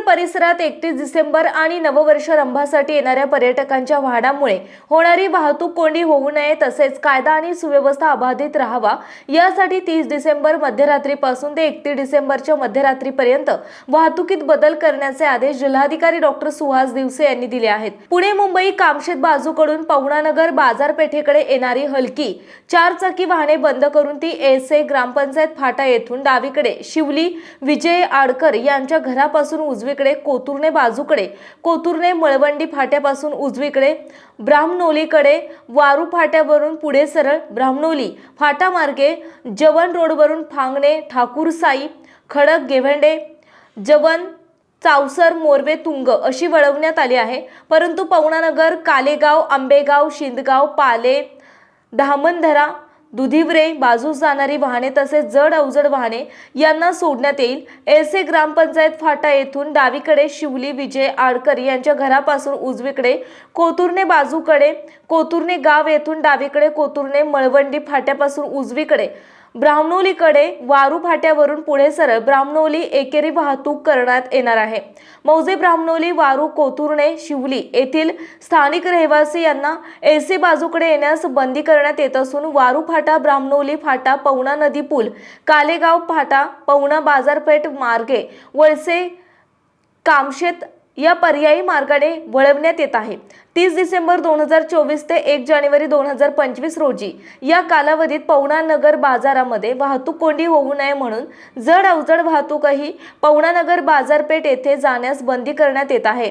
पवनानगर परिसरात एकतीस डिसेंबर आणि नववर्ष रंभासाठी येणाऱ्या पर्यटकांच्या वाढामुळे होणारी वाहतूक कोंडी होऊ नये तसेच कायदा आणि सुव्यवस्था अबाधित राहावा. यासाठी तीस डिसेंबर मध्यरात्रीपासून ते एकतीस डिसेंबरच्या मध्यरात्रीपर्यंत वाहतुकीत बदल करण्याचे आदेश जिल्हाधिकारी डॉक्टर सुहास दिवसे यांनी दिले आहेत. पुणे मुंबई कामशेत बाजूकडून पवनानगर बाजारपेठेकडे येणारी हलकी चार चाकी वाहने बंद करून ती एस ए ग्रामपंचायत फाटा येथून डावीकडे शिवली विजय आडकर यांच्या घरापासून उजवीकडे कोतुर्णे बाजूकडे कोतुर्णे मळवंडी फाट्यापासून उजवीकडे ब्राह्मणोलीकडे वारू फाट्यावरून पुढे सरळ ब्राह्मणोली फाटामार्गे जवन रोडवरून फांगणे ठाकूरसाई खडक गेव्हंडे जवन चावसर मोरवे तुंग अशी वळवण्यात आली आहे. परंतु पवनानगर कालेगाव आंबेगाव शिंदगाव पाले धामणधरा दुधिवरे बाजूस जाणारी वाहने तसेच जड अवजड वाहने यांना सोडण्यात येईल. एस ए ग्रामपंचायत फाटा येथून डावीकडे शिवली विजय आडकर यांच्या घरापासून उजवीकडे कोतुर्णे बाजूकडे कोतुर्णे गाव येथून डावीकडे कोतुर्णे मळवंडी फाट्यापासून उजवीकडे. ब्राह्मणोलीकडे वारू फाट्यावरून पुढे सरळ ब्राह्मणोली एकेरी वाहतूक करण्यात येणार आहे. मौजे ब्राह्मणोली वारू कोतुर्णे शिवली येथील स्थानिक रहिवासी यांना एसी बाजूकडे येण्यास बंदी करण्यात येत असून वारू फाटा ब्राह्मणोली फाटा पवना नदी पूल कालेगाव फाटा पवना बाजारपेठ मार्गे वळसे कामशेत या पर्यायी मार्गाने वळवण्यात येत आहे. तीस डिसेंबर दोन हजार चोवीस ते एक जानेवारी दोन हजार पंचवीस रोजी या कालावधीत पवनानगर बाजारामध्ये वाहतूक कोंडी होऊ नये म्हणून जड अवजड वाहतूकही पवनानगर बाजारपेठ येथे जाण्यास बंदी करण्यात येत आहे.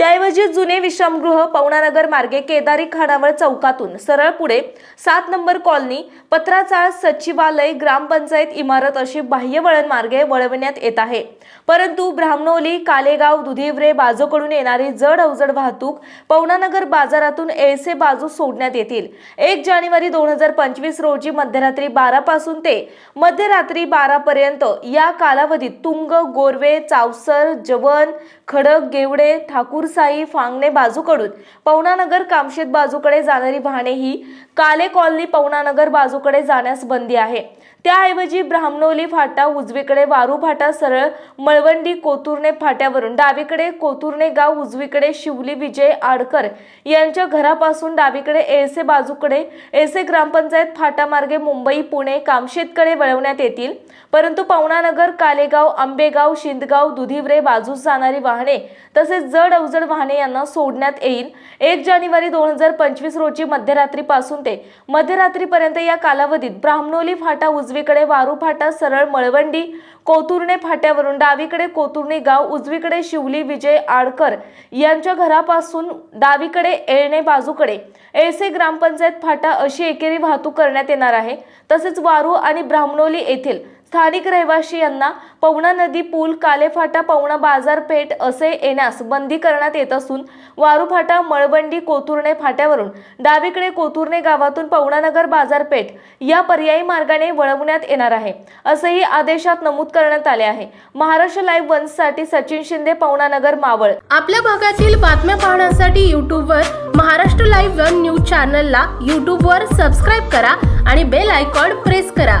त्याऐवजी जुने विश्रामगृह पवनानगर मार्गे केदारी खानावळ चौकातून सरळ पुढे सात नंबर कॉलनी पत्राचाळ सचिवालय ग्रामपंचायत इमारत अशी बाह्य वळण मार्गे वळवण्यात येत आहे. परंतु ब्राह्मणोली कालेगाव दुधिवरे बाजूकडून येणारी जड अवजड वाहतूक पवनानगर बाजारातून एळसे बाजू सोडण्यात येतील. एक जानेवारी दोन हजार पंचवीस रोजी मध्यरात्री बारा पासून ते मध्यरात्री बारा पर्यंत या कालावधीत तुंग गोरवे चावसर जवन खडक गेवडे ठाकूर साई फांगणे बाजूकडून पवनानगर कामशेत बाजूकडे जाणारी वाहने ही काले कॉलनी पवनानगर बाजूकडे जाण्यास बंदी आहे. त्याऐवजी ब्राह्मणोली फाटा उजवीकडे वारू फाटा सरळ मळवंडी कोतुर्णे फाट्यावरून डावीकडे कोतुर्णे गाव उजवीकडे शिवली विजय आडकर यांच्या घरापासून डावीकडे एसे बाजूकडे एसे ग्रामपंचायत फाटामार्गे मुंबई पुणे कामशेतकडे वळवण्यात येतील. परंतु पवनानगर कालेगाव आंबेगाव शिंदगाव दुधिवरे बाजूस जाणारी वाहने तसेच जड अवजड वाहने यांना सोडण्यात येईल. एक जानेवारी दोन हजार पंचवीस रोजी मध्यरात्रीपासून ते मध्यरात्रीपर्यंत या कालावधीत ब्राह्मणोली फाटा उज उजवीकडे वारू फाटा सरळ मळवंडी कोतुर्णे फाट्यावरून डावीकडे कोतुर्णे गाव उजवीकडे शिवली विजय आडकर यांच्या घरापासून डावीकडे येळणे बाजूकडे. एसे ग्रामपंचायत फाटा अशी एकेरी वाहतूक करण्यात येणार आहे. तसेच वारू आणि ब्राह्मणोली येथील स्थानिक रहिवाशी यांना पवना नदी पूल कालेफाटा पवना बाजारपेठ असे येण्यास बंदी करण्यात येत असून वारूफाटा मळबंडी कोथुर्णे फाट्यावरून डावीकडे कोथुर्णे गावातून पवनानगर बाजारपेठ या पर्यायी मार्गाने वळवण्यात येणार आहे असेही आदेशात नमूद करण्यात आले आहे. महाराष्ट्र लाईव्ह वन्ससाठी सचिन शिंदे पवनानगर मावळ. आपल्या भागातील बातम्या पाहण्यासाठी यूट्यूबवर महाराष्ट्र लाईव्ह वन न्यूज चॅनलला यूट्यूबवर सबस्क्राईब करा आणि बेल आयकॉन प्रेस करा.